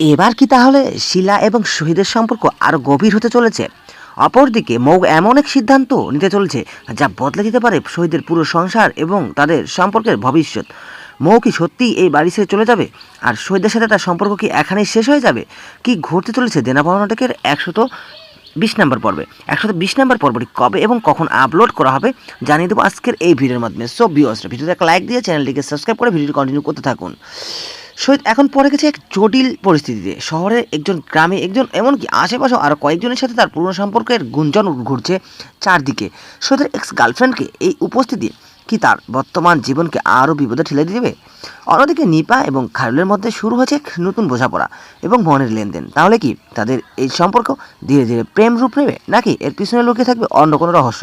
এবার কি তাহলে শিলা এবং শহীদের সম্পর্ক আরও গভীর হতে চলেছে? অপরদিকে মৌ এমন এক সিদ্ধান্ত নিতে চলেছে যা বদলে দিতে পারে শহীদের পুরো সংসার এবং তাদের সম্পর্কের ভবিষ্যৎ। মৌ কি সত্যিই এই বাড়ি ছেড়ে চলে যাবে? আর শহীদের সাথে তার সম্পর্ক কি এখানেই শেষ হয়ে যাবে? কি ঘটতে চলেছে দেনা পাওনা নাটকের একশত বিশ নম্বর পর্বে? একশত বিশ নম্বর পর্বটি কবে এবং কখন আপলোড করা হবে জানিয়ে দেবো আজকের এই ভিডিওর মাধ্যমে। সব ভিউয়ার্সরা ভিডিওতে একটা লাইক দিয়ে চ্যানেলটিকে সাবস্ক্রাইব করে ভিডিওটি কন্টিনিউ করতে থাকুন। শহীদ এখন পড়ে গেছে এক জটিল পরিস্থিতিতে। শহরের একজন গ্রামে একজন, এমনকি আশেপাশে আরও কয়েকজনের সাথে তার পুরনো সম্পর্কের গুঞ্জন ঘুরছে চারদিকে। শহীদের এক্স গার্লফ্রেন্ডকে এই উপস্থিতি কি তার বর্তমান জীবনকে আরও বিপদে ঠেলে দিবে? অন্যদিকে নিপা এবং খারুলের মধ্যে শুরু হয়েছে নতুন বোঝাপড়া এবং মনের লেনদেন। তাহলে কি তাদের এই সম্পর্ক ধীরে ধীরে প্রেম রূপ নেবে, নাকি এর পিছনে লুকিয়ে থাকবে অন্য কোনো রহস্য?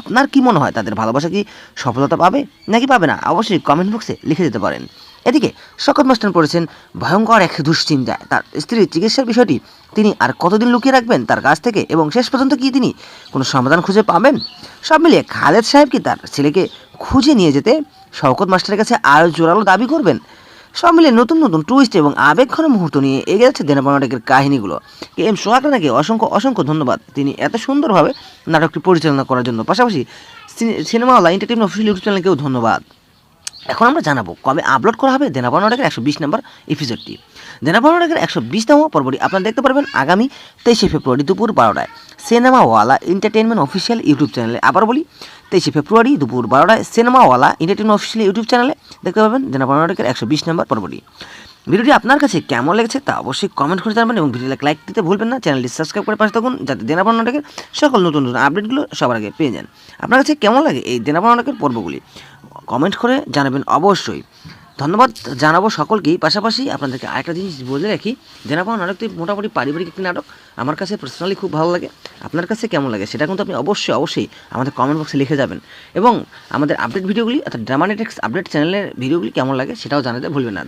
আপনার কি মনে হয়, তাদের ভালোবাসা কি সফলতা পাবে, নাকি পাবে না? অবশ্যই কমেন্ট বক্সে লিখে দিতে পারেন। এদিকে শকত মাস্টান পড়েছেন ভয়ঙ্কর এক দুশ্চিন্তায়। তার স্ত্রীর চিকিৎসার বিষয়টি তিনি আর কতদিন লুকিয়ে রাখবেন তার কাছ থেকে এবং শেষ পর্যন্ত কি তিনি কোনো সমাধান খুঁজে পাবেন? সব মিলিয়ে খালেদ সাহেব কি তার ছেলেকে খুঁজে নিয়ে যেতে শওকত মাস্টারের কাছে আরও জোরালো দাবি করবেন? সব মিলিয়ে নতুন নতুন টুইস্ট এবং আবেগঘন মুহূর্ত নিয়ে এগিয়ে যাচ্ছে দেনাপা নাটকের কাহিনীগুলো। কে এম সোহাগ রানাকে অসংখ্য অসংখ্য ধন্যবাদ। তিনি এত সুন্দরভাবে নাটকটি পরিচালনা করার জন্য। পাশাপাশি সিনেমাওয়ালা এন্টারটেনমেন্ট অফিসিয়াল ইউটিউব চ্যানেলকেও ধন্যবাদ। এখন আমরা জানাব কবে আপলোড করা হবে দেনাপা নাটকের একশো বিশ নম্বর এপিসোডটি দেনাপা নাটকের একশো বিশতম পর্বটি আপনারা দেখতে পারবেন আগামী তেইশে ফেব্রুয়ারি দুপুর বারোটায়। সিনেমাওয়ালা এন্টারটেনমেন্ট অফিসিয়াল ইউটিউব চ্যানেলে আবার বলি, তেইশে ফেব্রুয়ারি দুপুর বারোটায় সিনেমাওয়ালা এন্টারটেনমেন্ট অফিসিয়াল ইউটিউব চ্যানেলে দেখতে পাবেন দেনাপা নাটকের একশো বিশ নম্বর পর্বটি। ভিডিওটি আপনার কাছে কেমন লেগেছে তা অবশ্যই কমেন্ট করে জানাবেন এবং ভিডিওটি লাইক দিতে ভুলবেন না। চ্যানেলটি সাবস্ক্রাইব করে পাশে থাকুন যাতে দেনাপা নাটকের সকল নতুন নতুন আপডেটগুলো সবার আগে পেয়ে যান। আপনার কাছে কেমন লাগে এই দেনাপা নাটকের পর্বগুলি? কমেন্ট করে জানাবেন অবশ্যই। ধন্যবাদ জানাব সকলকেই। পাশাপাশি আপনাদেরকে আরেকটা জিনিস বলে রাখি দেনাপাওয়া নাটকটি মোটামুটি পারিবারিক একটি নাটক। আমার কাছে পার্সোনালি খুব ভালো লাগে। আপনার কাছে কেমন লাগে সেটা কিন্তু আপনি অবশ্যই অবশ্যই আমাদের কমেন্ট বক্সে লিখে যাবেন। এবং আমাদের আপডেট ভিডিওগুলি অর্থাৎ ড্রামানেটিক্স আপডেট চ্যানেলের ভিডিওগুলি কেমন লাগে সেটাও জানাতে ভুলবেন না।